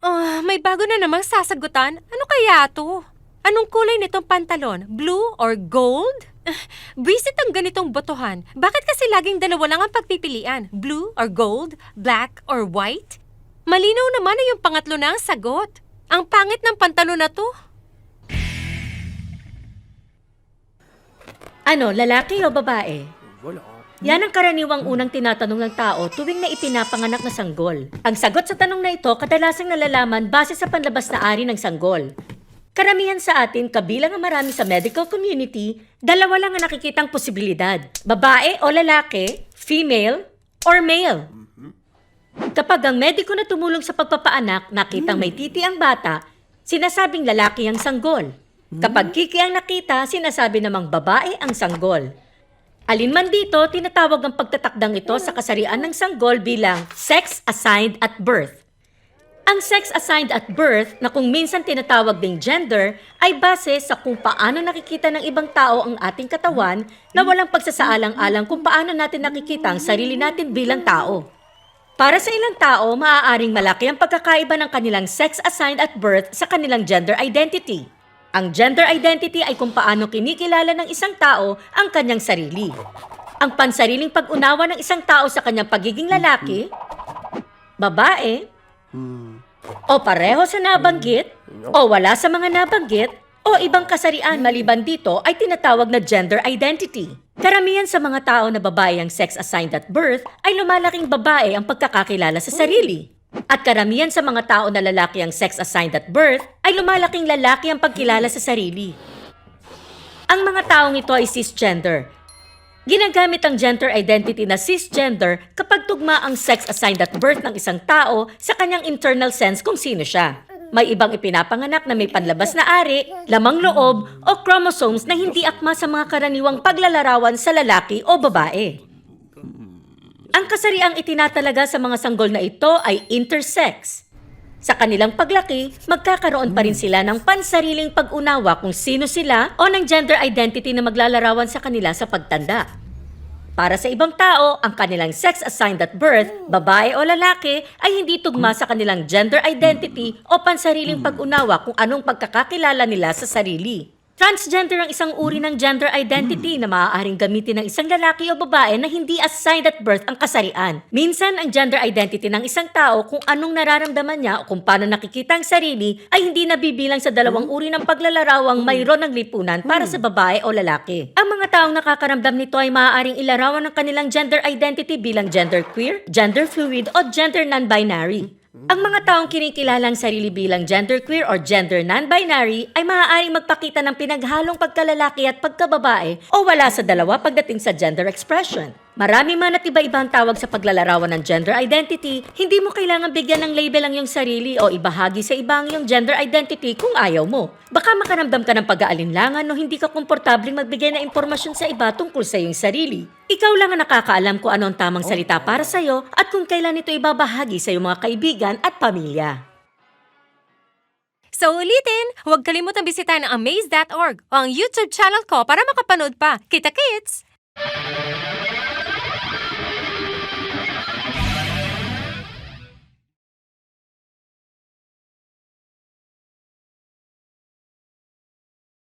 Ah, may bago na namang sasagutan. Ano kaya to? Anong kulay nitong pantalon? Blue or gold? Ah, Visit ang ganitong botohan. Bakit kasi laging dalawa lang ang pagpipilian? Blue or gold? Black or white? Malinaw naman na yung pangatlo na ang sagot. Ang pangit ng pantalon na to. Ano, lalaki o babae? Wala. Yan ang karaniwang unang tinatanong ng tao tuwing na ipinapanganak na sanggol. Ang sagot sa tanong na ito kadalasang nalalaman base sa panlabas na ari ng sanggol. Karamihan sa atin, kabilang ang marami sa medical community, dalawa lang ang nakikitang posibilidad. Babae o lalaki, female or male. Kapag ang mediko na tumulong sa pagpapaanak nakitang may titi ang bata, sinasabing lalaki ang sanggol. Kapag kiki ang nakita, sinasabi namang babae ang sanggol. Alin man dito, tinatawag ang pagtatakdang ito sa kasarian ng sanggol bilang sex assigned at birth. Ang sex assigned at birth, na kung minsan tinatawag ding gender, ay base sa kung paano nakikita ng ibang tao ang ating katawan na walang pagsasaalang-alang kung paano natin nakikita ang sarili natin bilang tao. Para sa ilang tao, maaaring malaki ang pagkakaiba ng kanilang sex assigned at birth sa kanilang gender identity. Ang gender identity ay kung paano kinikilala ng isang tao ang kanyang sarili. Ang pansariling pag-unawa ng isang tao sa kanyang pagiging lalaki, babae, o pareho sa nabanggit, o wala sa mga nabanggit, o ibang kasarian maliban dito ay tinatawag na gender identity. Karamihan sa mga tao na babae ang sex assigned at birth ay lumalaking babae ang pagkakakilala sa sarili. At karamihan sa mga tao na lalaki ang sex assigned at birth ay lumalaking lalaki ang pagkilala sa sarili. Ang mga taong ito ay cisgender. Ginagamit ang gender identity na cisgender kapag tugma ang sex assigned at birth ng isang tao sa kanyang internal sense kung sino siya. May ibang ipinapanganak na may panlabas na ari, lamang loob, o chromosomes na hindi akma sa mga karaniwang paglalarawan sa lalaki o babae. Ang kasariang itinatalaga sa mga sanggol na ito ay intersex. Sa kanilang paglaki, magkakaroon pa rin sila ng pansariling pag-unawa kung sino sila o ng gender identity na maglalarawan sa kanila sa pagtanda. Para sa ibang tao, ang kanilang sex assigned at birth, babae o lalaki, ay hindi tugma sa kanilang gender identity o pansariling pag-unawa kung anong pagkakakilala nila sa sarili. Transgender ang isang uri ng gender identity na maaaring gamitin ng isang lalaki o babae na hindi assigned at birth ang kasarian. Minsan, ang gender identity ng isang tao kung anong nararamdaman niya o kung paano nakikita ang sarili ay hindi nabibilang sa dalawang uri ng paglalarawang mayroon ng lipunan para sa babae o lalaki. Ang mga taong nakakaramdam nito ay maaaring ilarawan ng kanilang gender identity bilang gender queer, gender fluid o gender non-binary. Ang mga taong kinikilalang sarili bilang genderqueer or gender non-binary ay maaaring magpakita ng pinaghalong pagkalalaki at pagkababae o wala sa dalawa pagdating sa gender expression. Marami man at iba-iba ang tawag sa paglalarawan ng gender identity, hindi mo kailangan bigyan ng label ang iyong sarili o ibahagi sa iba ang iyong gender identity kung ayaw mo. Baka makaramdam ka ng pag-aalinlangan o hindi ka komportabling magbigay ng impormasyon sa iba tungkol sa iyong sarili. Ikaw lang ang nakakaalam kung ano ang tamang salita para sa iyo at kung kailan ito ibabahagi sa iyong mga kaibigan at pamilya. So ulitin, huwag kalimutang bisitahin ang amaze.org o ang YouTube channel ko para makapanood pa. Kita kits!